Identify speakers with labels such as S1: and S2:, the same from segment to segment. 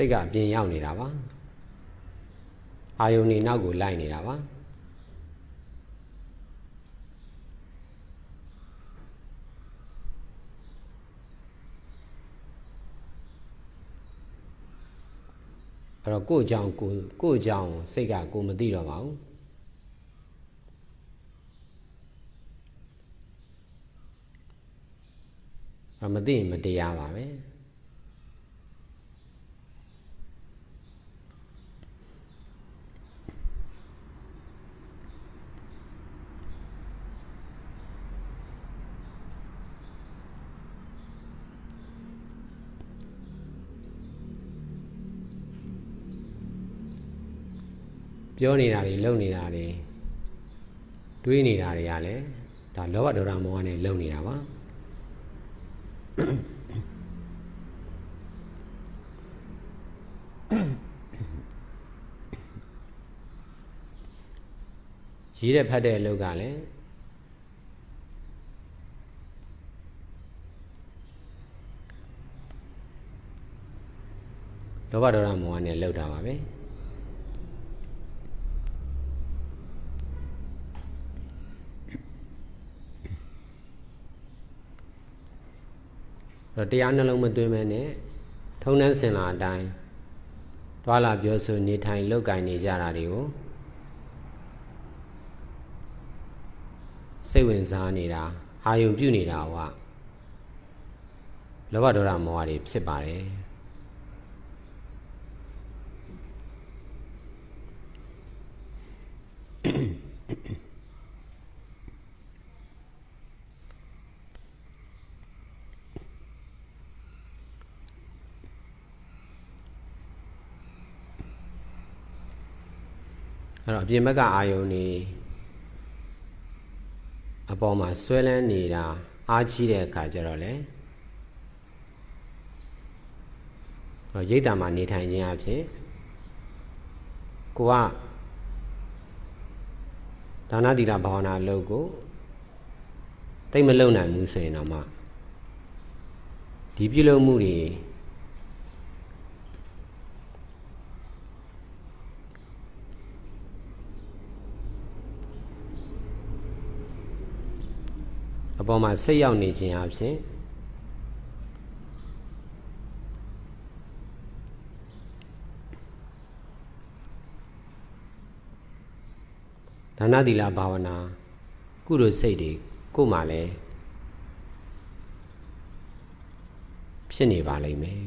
S1: စိတ်ကအပြင်ရောက်နေတာပါအာယုန်နေနောက်ကိုလိုက်နေတာပါအဲ့တော့ကိုယ့်အကြောင်းကိုကိုယ့်အကြောင်းစိတ်ကကိုမသိတော့ပါဘူးအမသိရင်မတရားပါပဲ ပြောနေတာတွေလုပ်နေတာတွေတွေးနေတာတွေကလည်းဒါလောဘဒေါသမောဟနဲ့လုပ်နေတာပါရေးတဲ့ဖတ်တဲ့အလုပ်ကလည်းလောဘဒေါသမောဟနဲ့လုပ်တာပါပဲ တော့တရားနှလုံးမသွင်းမဲနဲ့ထုံနှန်းစင်လာအတိုင်းတွာလာပြောဆိုနေထိုင်လောက်ကင်နေကြတာတွေကိုစိတ်ဝင်စားနေတာအာယုံပြုနေတာဟောလောဘဒေါသမောဟတွေဖြစ်ပါတယ် အဲ့တော့အပြင်ဘက်ကအာယုံနေအပေါ်မှာဆွဲလန်းနေတာအားကြီးတဲ့အခါကျတော့လေတော့ရိတ်တာမှာနေထိုင်ခြင်းအဖြစ်ကိုကဒါနတိလဘာဝနာလုပ်ကိုတိတ်မလုံနိုင်ဘူးဆိုရင်တော့မှဒီပြုလုပ်မှုတွေ အ ပေါ်မှာစိတ်ရောက်နေခြင်းအဖြစ်ဒါနသီလဘာဝနာကုသိုလ်စိတ်တွေကိုယ်မှလည်းဖြစ်နေပါလိမ့်မယ်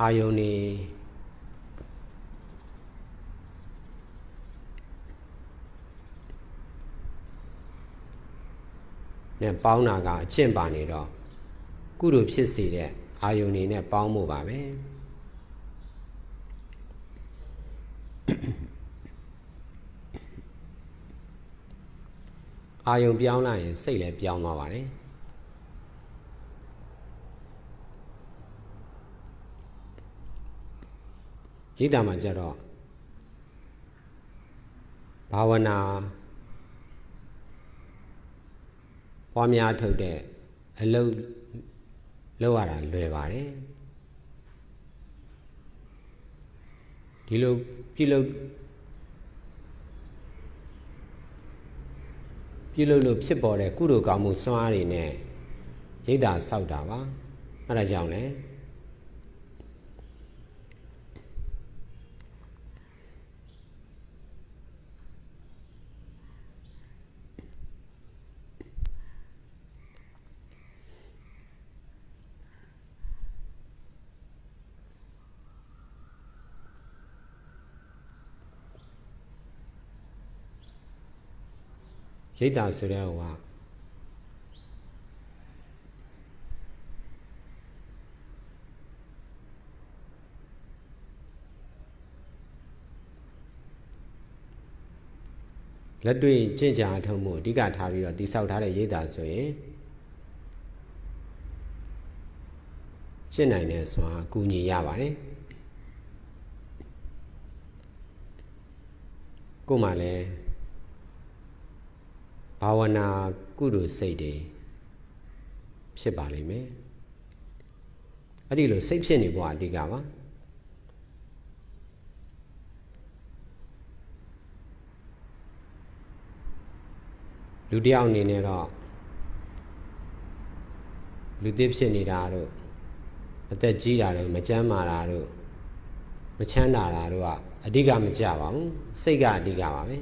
S1: အာယုန်နေ နဲ့ပေါင်းတာကအကျင့်ပါနေတော့ကုသိုလ်ဖြစ်စေတဲ့အာယုန်နေနဲ့ပေါင်းမှုပါပဲအာယုန်ပြောင်းလိုက်ရင်စိတ်လည်းပြောင်းသွားပါတယ်ရိတ်တာမှာကြတော့ဘာဝနာ ပွားများထုတ်တဲ့အလုပ်လုပ်ရတာလွယ်ပါတယ်ဒီလိုပြုလုပ်ပြုလုပ်လို့ဖြစ်ပေါ်တဲ့ကုသိုလ်ကောင်းမှုစွမ်းအားတွေနဲ့ရိတ်တာဆောက်တာပါအဲဒါကြောင့်လဲ ရိတ်တာဆိုတဲ့ဟိုကလက်တွေ့ကြင်ကြာအထုံးမှုအဓိကထားပြီးတော့တိဆောက်ထားတဲ့ရိတ်တာဆိုရင်ရှင်းနိုင်တဲ့စွာအကူညီရပါတယ်ကို့မှာလည်း ဘာဝနာကုသိုလ်စိတ်တွေဖြစ်ပါလိမ့်မယ်အဲ့ဒီလိုစိတ်ဖြစ်နေဖို့အဓိကပါလူတစ်ယောက်အနေနဲ့တော့လူသစ်ဖြစ်နေတာတို့အသက်ကြီးတာတို့မကျန်းမာတာတို့မချမ်းသာတာတို့ကအဓိကမကြပါဘူးစိတ်ကအဓိကပါပဲ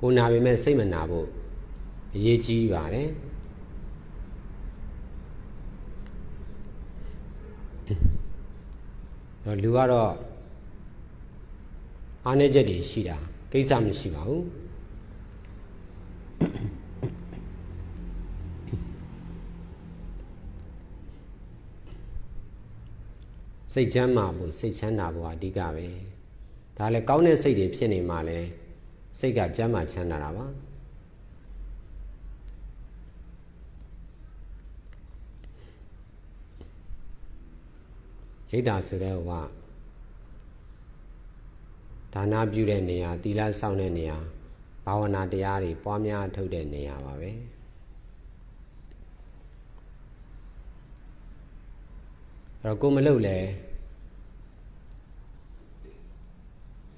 S1: ကိုနာပေမဲ့စိတ်မနာဖို့အရေးကြီးပါတယ်တော့လူကတော့အားနည်းချက်တွေရှိတာကိစ္စမရှိပါဘူးစိတ်ချမ်းသာဖို့စိတ်ချမ်းသာဖို့အဓိကပဲဒါလည်းကောင်းတဲ့စိတ်တွေဖြစ်နေမှလည်း စိတ်ကကျမ်းမာချမ်းသာတာပါရိတ်တာဆိုတဲ့ဟိုကဒါနပြုတဲ့နေရာသီလစောင့်တဲ့နေရာဘာဝနာတရားတွေပွားများထုတ်တဲ့နေရာပါပဲအဲ့တော့ကိုမလုပ်လဲ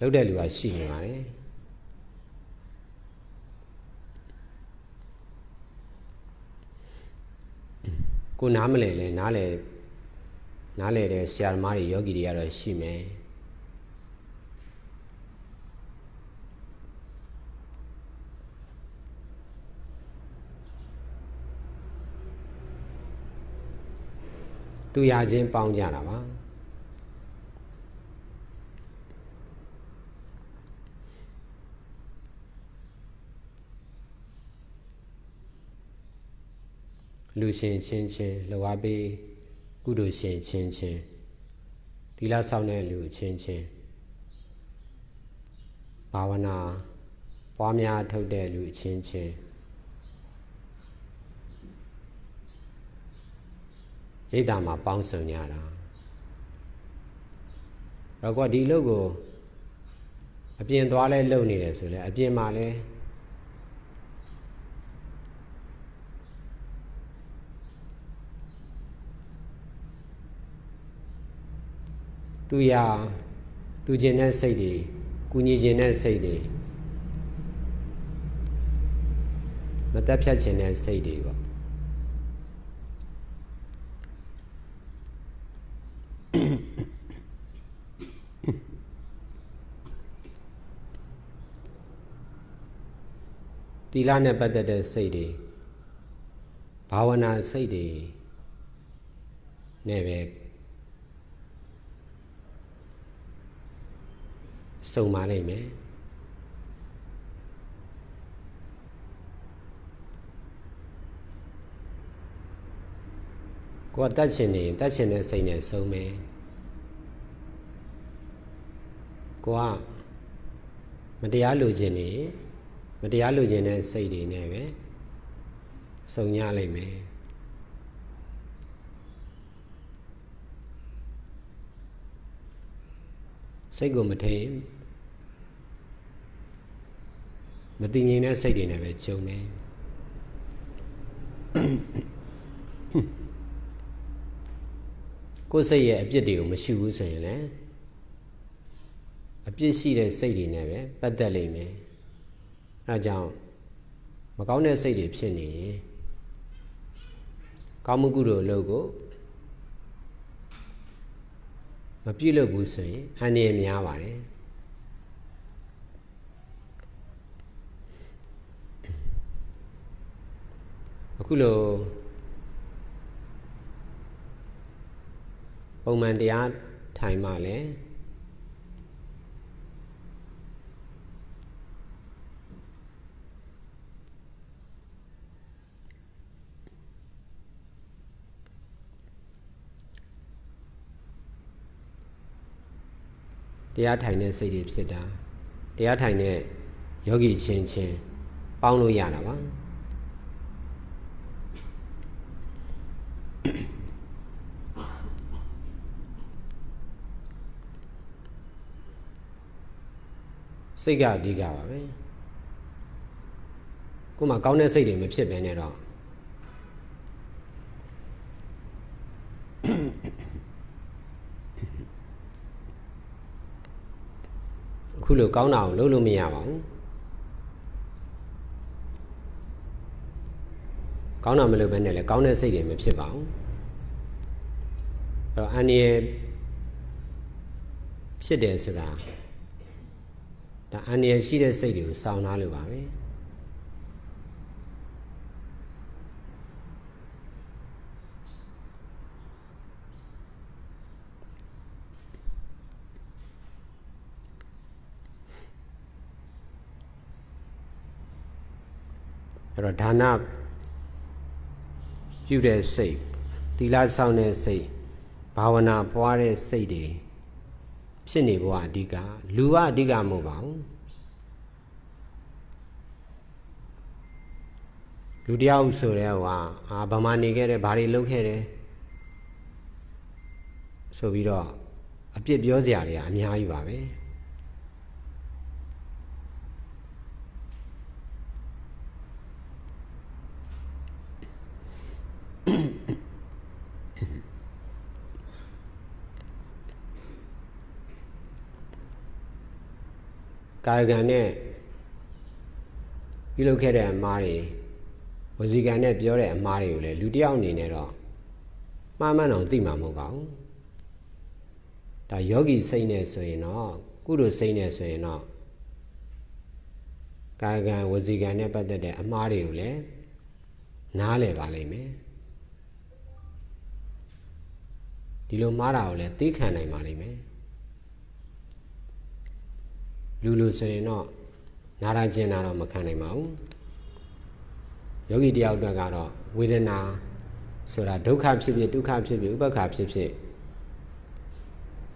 S1: လုပ်တဲ့လူကရှိနေပါတယ် ကိုနားမလဲလဲနားလဲနားလဲတဲ့ဆရာသမားတွေယောဂီတွေကတော့ရှိမယ်သူရချင်းပေါင်းကြတာပါ လူရှင်ချင်းချင်းလောအားပေးကုသိုလ်ရှင်ချင်းချင်းသီလဆောင်တဲ့လူချင်းချင်းဘာဝနာပွားများထုတ်တဲ့လူချင်းချင်းရိတ်တာမှာပေါင်းစုံကြတာတော့ကဒီလုပ်ကိုအပြင်သွားလဲလုပ်နေတယ်ဆိုလဲအပြင်မှာလဲ သူရတူကျင်တဲ့စိတ်တွေကုညီကျင်တဲ့စိတ်တွေမတက်ဖြတ်ခြင်းတဲ့စိတ်တွေပေါ့တီလာနဲ့ပတ်သက်တဲ့စိတ်တွေဘာဝနာစိတ်တွေနဲ့ပဲ စုံပါလိမ့်မယ်ကိုကတတ်ချင်နေတတ်ချင်တဲ့စိတ်နဲ့စုံမယ်ကိုကမတရားလိုချင်နေမတရားလိုချင်တဲ့စိတ်တွေနဲ့ပဲစုံရလိမ့်မယ်စိတ်ကိုမထိန် မတည်ငြိမ်တဲ့စိတ်တွေနဲ့ပဲကြုံမယ်ကိုယ်စိတ်ရဲ့အပြစ်တွေကိုမရှိဘူးဆိုရင်လည်းအပြစ်ရှိတဲ့စိတ်တွေနဲ့ပဲပတ်သက်လိမ့်မယ်အဲဒါကြောင့်မကောင်းတဲ့စိတ်တွေဖြစ်နေရင်ကောင်းမှုကုသိုလ်အလုပ်ကိုမပြည့်လို့ဘူးဆိုရင်အန္တရာယ်များပါတယ် အခုလိုပုံမှန်တရားထိုင်မှလည်းတရားထိုင်တဲ့စိတ်တွေဖြစ်တာတရားထိုင်တဲ့ယောဂီချင်းချင်းပေါင်းလို့ရတာပါ စစိတ်ကအဓိကပါပဲကိုယ်မှာကောင်းတဲ့စိတ်တွေမဖြစ်ဘဲနဲ့တော့အခုလိုကောင်းတာကိုလုပ်လို့မရပါဘူးကောင်းတာမလုပ်ဘဲနဲ့လည်းကောင်းတဲ့စိတ်တွေမဖြစ်ပါဘူးအဲ့တော့အန္တရာယ်ဖြစ်တယ်ဆိုတာ ဒါအန္တရာယ်ရှိတဲ့စိတ်တွေကိုစောင့်ထားလို့ပါပဲအဲ့တော့ဒါနပြုတဲ့စိတ်သီလဆောင်တဲ့စိတ်ဘာဝနာပွားတဲ့စိတ်တွေ ဖြစ်နေဖို့အဓိကလူကအဓိကမဟုတ်ပါဘူးလူတယောက်ဆိုတဲ့ဟိုဟာအာဗမာနေခဲ့တယ်ဘာတွေလုပ်ခဲ့တယ်ဆိုပြီးတော့အပြစ်ပြောစရာတွေကအများကြီးပါပဲ ကာယကံနဲ့ပြုလုပ်ခဲ့တဲ့အမှားတွေဝစီကံနဲ့ပြောတဲ့အမှားတွေကိုလည်းလူတစ်ယောက်အနေနဲ့တော့မှားမှန်အောင်သိမှာမဟုတ်ပါဘူးဒါယောဂီစိတ်နဲ့ဆိုရင်တော့ကုသိုလ်စိတ်နဲ့ဆိုရင်တော့ကာယကံဝစီကံနဲ့ပတ်သက်တဲ့အမှားတွေကိုလည်းနားလည်ပါလိမ့်မယ်ဒီလိုမှားတာကိုလည်းသိခံနိုင်ပါလိမ့်မယ် လူလူဆိုရင်တော့နာရကျင်တာတော့မခံနိုင်ပါဘူးယောဂီတယောက်အတွက်ကတော့ဝေဒနာဆိုတာဒုက္ခဖြစ်ဖြစ်ဒုက္ခဖြစ်ဖြစ်ဥပ္ပခါဖြစ်ဖြစ်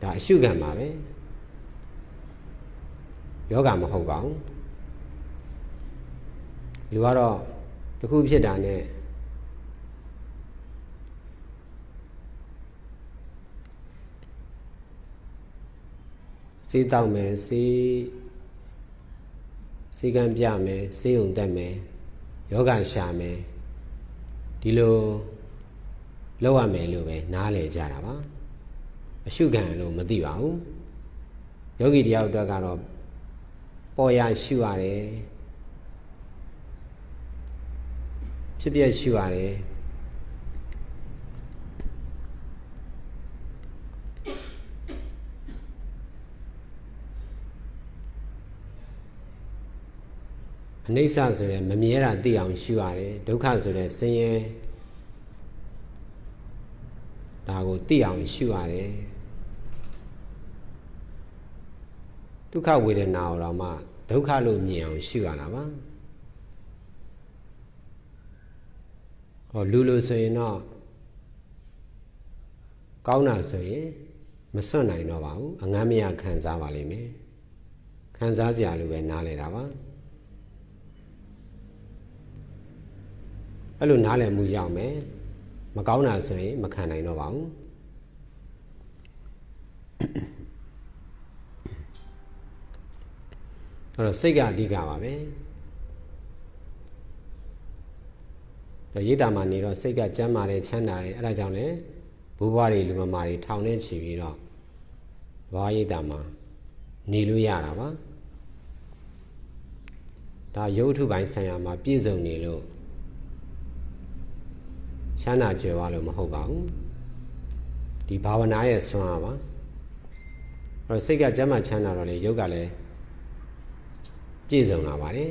S1: ဒါအရှုခံပါပဲယောဂမဟုတ်ပါဘူးလူကတော့တစ်ခုဖြစ်တာနဲ့ စေးတောက်မယ်စေးစေကံပြမယ်စေးုံတက်မယ်ယောဂရှာမယ်ဒီလိုလောက်ရမယ်လို့ပဲနားလည်ကြတာပါအရှုခံလို့မသိပါဘူးယောဂီတယောက်အတွက်ကတော့ပေါ်ရရှုရတယ်ဖြစ်ပြရှုရတယ် အနိစ္စဆိုရဲမမြဲတာသိအောင်ရှုရတယ်ဒုက္ခဆိုရဲဆင်းရဲဒါကိုသိအောင်ရှုရတယ်ဒုက္ခဝေဒနာကိုတော့မှဒုက္ခလို့မြင်အောင်ရှုရတာပါဟောလူလူဆိုရင်တော့ကောင်းတာဆိုရင်မစွန့်နိုင်တော့ပါဘူးအငမ်းမရခံစားပါလိမ့်မယ်ခံစားစရာလိုပဲနားလဲတာပါ အဲ့လိုနားလည်မှုရောက်မယ်မကောင်းတာဆိုရင်မခံနိုင်တော့ပါဘူးအဲ့တော့စိတ်ကအဓိကပါပဲတော့ရိတ်တာမှနေတော့စိတ်ကကြမ်းမာတယ်ချမ်းသာတယ်အဲ့ဒါကြောင့်လေဘိုးဘွားတွေလူမမာတွေထောင်ထဲချီပြီးတော့ဘာရိတ်တာမှနေလို့ရတာပါဒါရုပ်ထုပိုင်းဆိုင်ရာမှာပြည့်စုံနေလို့ ချမ်းသာကြွယ်ဝလို့မဟုတ်ပါဘူးဒီဘာဝနာရဲ့ဆွမ်းအားပါအဲ့တော့စိတ်ကကျမ်းမာချမ်းသာတော့လေရုပ်ကလည်းပြည့်စုံလာပါတယ်